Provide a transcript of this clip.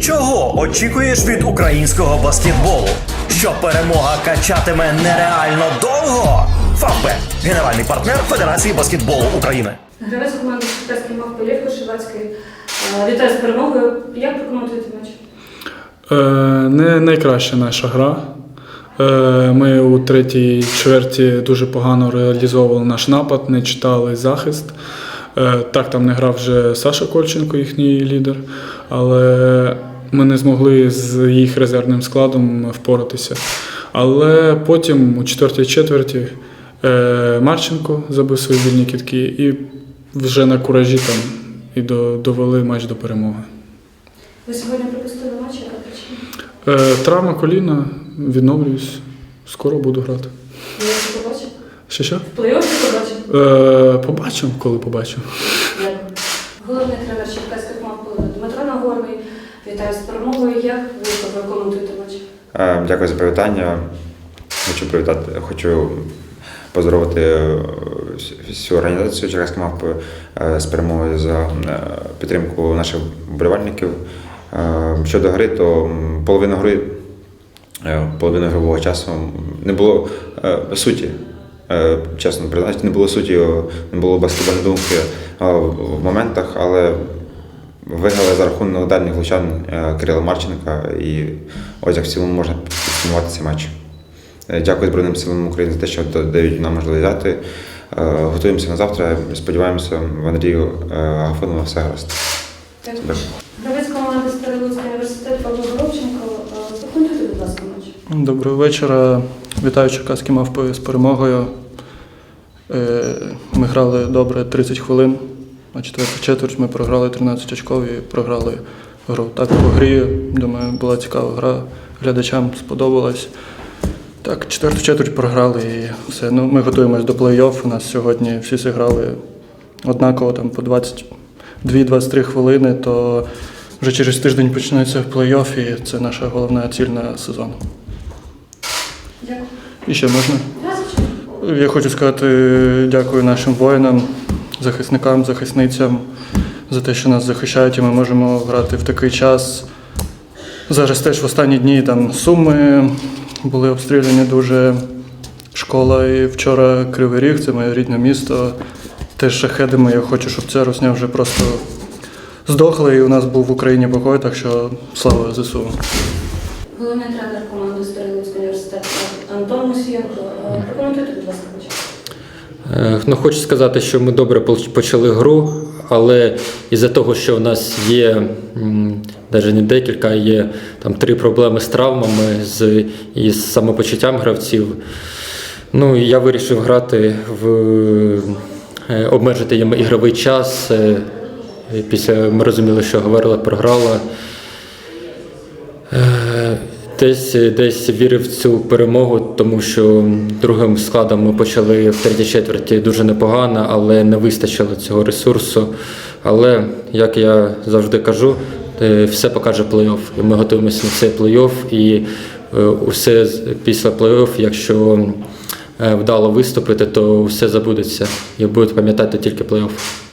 Чого очікуєш від українського баскетболу? Що перемога качатиме нереально довго? Фавбет – генеральний партнер Федерації баскетболу України. Гравець команди Черкаський мав Полєв Кошевацький. Е, Вітаю з перемогою. Як прокоментуєте матч? Е, Не найкраща наша гра. Е, Ми у третій чверті дуже погано реалізовували наш напад, не читали захист. Е, Так, там не грав вже Саша Кольченко, їхній лідер, але ми не змогли з їх резервним складом впоратися. Але потім у четвертій четверті е, Марченко забив свої вільні кітки і вже на куражі там і до- довели матч до перемоги. Ви сьогодні пропустили матч, яка причина? Е, травма коліна, відновлююсь. Скоро буду грати. Ви побачив? Ще що? В плей-оффі побачив? Е, побачимо, коли побачимо. Головний тренер Черкаських мав Дмитро Нагорний. Вітаю з перемогою. Як ви прокоментуєте матч? Е, Дякую за привітання. Хочу привітати, хочу поздоровити е, всю- організацію Черкаської мавпи е, з перемогою за підтримку наших вболівальників. Щодо гри, то м, половину гри, половину ігрового часу не було суті. Чесно признаюсь, не було суті, не було думки в моментах, але Виграли за рахунок дальніх влучан е, Кирила Марченка і ось як в цілому можна підсумувати цей матч. Е, Дякую Збройним силам України за те, що дають нам можливість грати. Е, Готуємося на завтра. Сподіваємося, в Андрію Гафонова все гаразд. Дякую. Дякую. Гравець команди Старий університет Павло Горобченко. Прокоментуйте, будь ласка, матч. Доброго вечора. Вітаю Черкаські мавпи з перемогою. Ми грали добре 30 хвилин, а четверту четверть ми програли 13 очков і програли гру. Так по грі, думаю, була цікава гра. Глядачам сподобалась. Так, четверту четверть програли і все. Ну, ми готуємось до плей-офф. У нас сьогодні всі зіграли однаково там по 22-23 хвилини, то вже через тиждень почнеться плей-офф, і це наша головна ціль на сезон. Дякую. І ще можна? Я хочу сказати дякую нашим воїнам, захисникам, захисницям за те, що нас захищають, і ми можемо грати в такий час. Зараз теж в останні дні там суми були обстріляні дуже школа. І вчора Кривий Ріг, це моє рідне місто. Теж шахедами. Я хочу, щоб ця русня вже просто здохла, і у нас був в Україні покой, так що слава ЗСУ. Головний тренер команди Старий Луцький університет Антон Мусієнко. Е, Прокоментуйте, будь ласка, Ну, хочу сказати, що ми добре почали гру, але із-за того, що в нас є навіть не декілька, є там три проблеми з травмами з, і з самопочуттям гравців. Ну, я вирішив грати в е, обмежити їм ігровий час. Е, Після ми розуміли, що говорила, програла. Е, Десь, десь вірив в цю перемогу, тому що другим складом ми почали в третій четверті дуже непогано, але не вистачило цього ресурсу. Але, як я завжди кажу, е, все покаже плей-офф. І ми готуємося на цей плей-офф. І е, усе після плей-офф, якщо вдало виступити, то все забудеться і будуть пам'ятати тільки плей-офф.